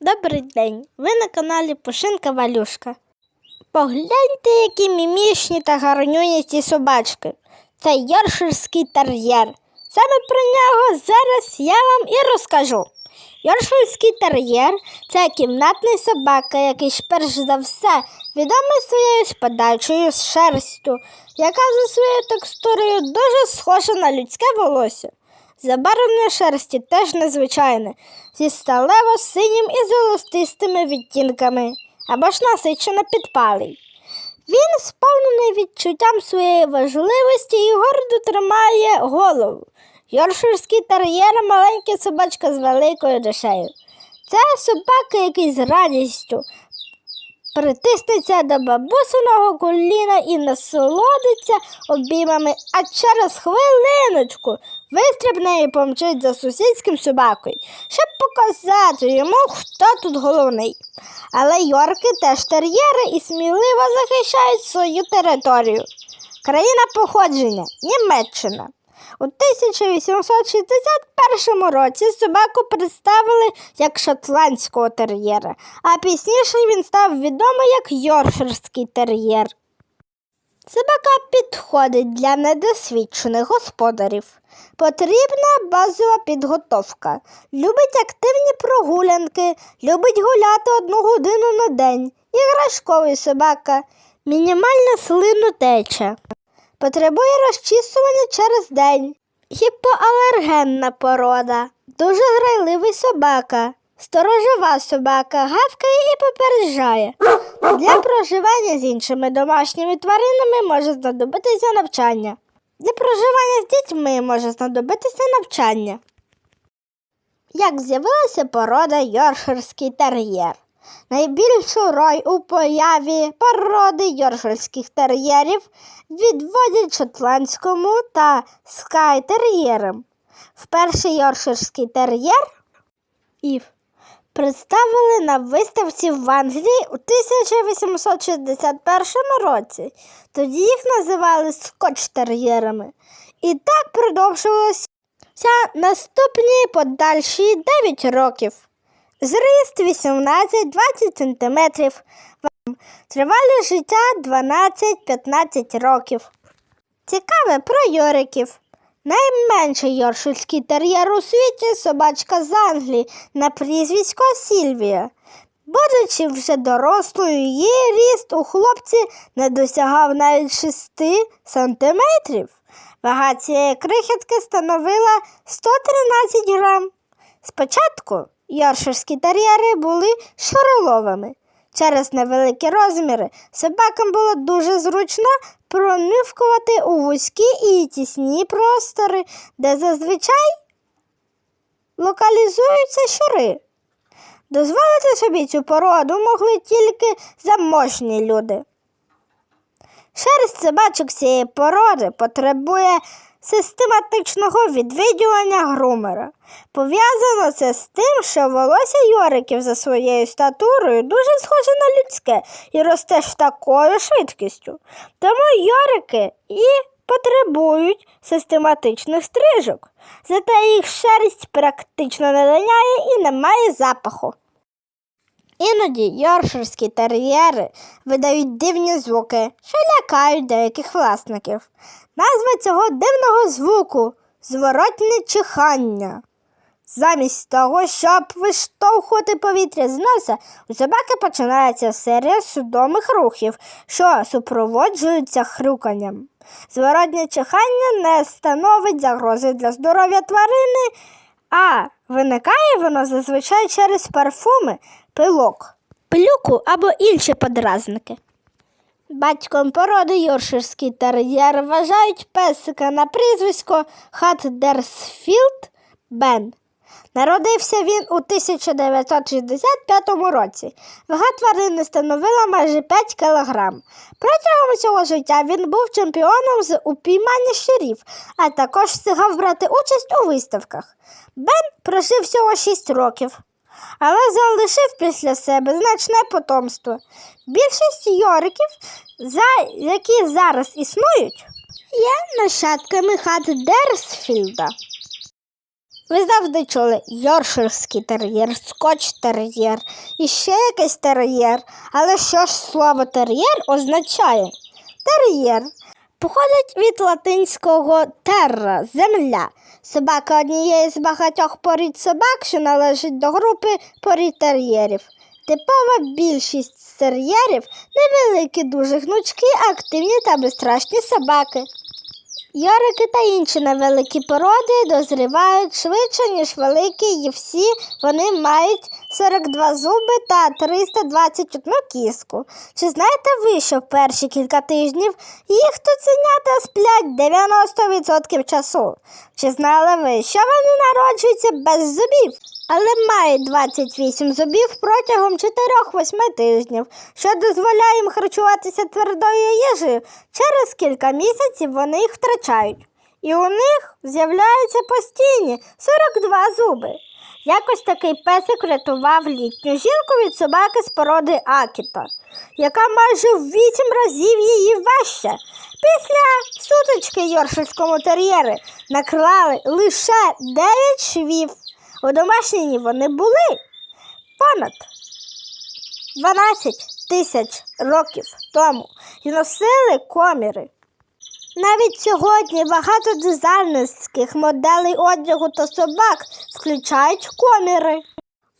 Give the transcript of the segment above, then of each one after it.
Добрий день! Ви на каналі Пушинка Валюшка. Погляньте, які мімішні та гарнюні собачки. Це йорширський тер'єр. Саме про нього зараз я вам і розкажу. Йорширський тер'єр це кімнатний собака, який перш за все відомий своєю спадачою шерстю, яка за своєю текстурою дуже схожа на людське волосся. Забарвлення шерсті теж незвичайне, зі сталево-синім і золотистими відтінками, або ж насичено підпалий. Він сповнений відчуттям своєї важливості і гордо тримає голову. Йорширський тер'єр – маленька собачка з великою душею. Це собака, який з радістю притиснеться до бабусиного коліна і насолодиться обіймами, а через хвилиночку вистрибне і помчить за сусідським собакою, щоб показати йому, хто тут головний. Але йорки теж тер'єри і сміливо захищають свою територію. Країна походження Німеччина. У 1861 році собаку представили як шотландського тер'єра, а пізніше він став відомий як йорширський тер'єр. Собака підходить для недосвідчених господарів. Потрібна базова підготовка. Любить активні прогулянки, любить гуляти одну годину на день. Іграшковий собака, мінімальна слинотеча. Потребує розчісування через день. Гіпоалергенна порода. Дуже грайливий собака. Сторожова собака гавкає і попереджає. Для проживання з іншими домашніми тваринами може знадобитися навчання. Для проживання з дітьми може знадобитися навчання. Як з'явилася порода Йорширський тер'єр? Найбільшу роль у появі породи йорширських тер'єрів відводять шотландському та скайтер'єрам. Вперше йорширський тер'єр Ів представили на виставці в Англії у 1861 році. Тоді їх називали скотч-тер'єрами. І так продовжувалося наступні подальші 9 років. Зріст 18-20 см. Тривале життя 12-15 років. Цікаве про йориків. Найменший йоршильський тер'єр у світі собачка з Англії на прізвисько Сільвія. Будучи вже дорослою, її ріст у хлопці не досягав навіть 6 сантиметрів. Вага цієї крихітки становила 113 грам. Спочатку йорширські тер'єри були шороловими. Через невеликі розміри собакам було дуже зручно пронивкувати у вузькі і тісні простори, де зазвичай локалізуються щури. Дозволити собі цю породу могли тільки заможні люди. Шерсть собачок цієї породи потребує систематичного відвідування грумера. Пов'язано це з тим, що волосся йориків за своєю статурою дуже схоже на людське і росте ж такою швидкістю. Тому йорики і потребують систематичних стрижок. Зате їх шерсть практично не линяє і не має запаху. Іноді йорширські тер'єри видають дивні звуки, що лякають деяких власників. Назва цього дивного звуку зворотне чихання. Замість того, щоб виштовхувати повітря з носа, у собаки починається серія судомих рухів, що супроводжуються хрюканням. Зворотне чихання не становить загрози для здоров'я тварини, а виникає воно зазвичай через парфуми, пилок, плюку або інші подразники. Батьком породи Йорширський тер'єр вважають песика на прізвисько Хатдерсфілд Бен. Народився він у 1965 році. Вага тварини становила майже 5 кг. Протягом цього життя він був чемпіоном з упіймання щурів, а також встигав брати участь у виставках. Бен прожив всього 6 років, але залишив після себе значне потомство. Більшість йориків, за, які зараз існують, є нащадками Хатдерсфілда. Ви завжди чули йорширський тер'єр, скотч тер'єр і ще якийсь тер'єр. Але що ж слово тер'єр означає? Тер'єр походить від латинського терра земля. Собака однієї з багатьох порід собак, що належить до групи порід тер'єрів. Типова більшість тер'єрів невеликі, дуже гнучкі, активні та безстрашні собаки. Йорики та інші невеликі породи дозрівають швидше, ніж великі, і всі вони мають 42 зуби та 321 кіску. Чи знаєте ви, що в перші кілька тижнів їх туценята сплять 90% часу? Чи знали ви, що вони народжуються без зубів? Але мають 28 зубів протягом 4-8 тижнів, що дозволяє їм харчуватися твердою їжею. Через кілька місяців вони їх втрачають. І у них з'являються постійні 42 зуби. Якось такий песик врятував літню жінку від собаки з породи Акіта, яка майже в 8 разів її важча. Після сутички Йорширському тер'єри наклали лише 9 швів. У домашній вони були понад 12 тисяч років тому і носили коміри. Навіть сьогодні багато дизайнерських моделей одягу та собак включають коміри.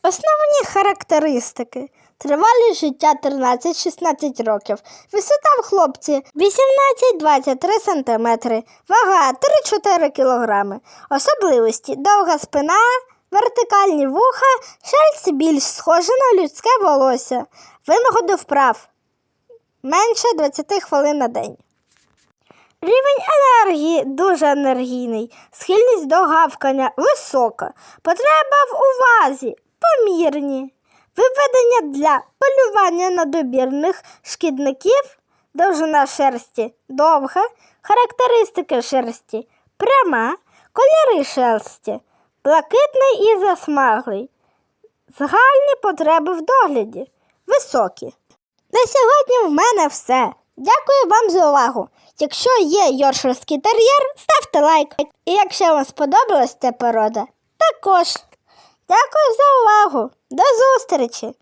Основні характеристики. Тривалість життя 13-16 років. Висота в хлопці 18-23 см. Вага 3-4 кг. Особливості довга спина, вертикальні вуха, шерсть більш схожа на людське волосся. Вимоги вправ. Менше 20 хвилин на день. Рівень енергії дуже енергійний, схильність до гавкання висока, потреба в увазі помірні, виведення для полювання на добірних шкідників, довжина шерсті довга, характеристики шерсті пряма, кольори шерсті, блакитний і засмаглий, загальні потреби в догляді високі. На сьогодні в мене все. Дякую вам за увагу. Якщо є йоршерський тер'єр, ставте лайк. І якщо вам сподобалась ця порода, також. Дякую за увагу. До зустрічі!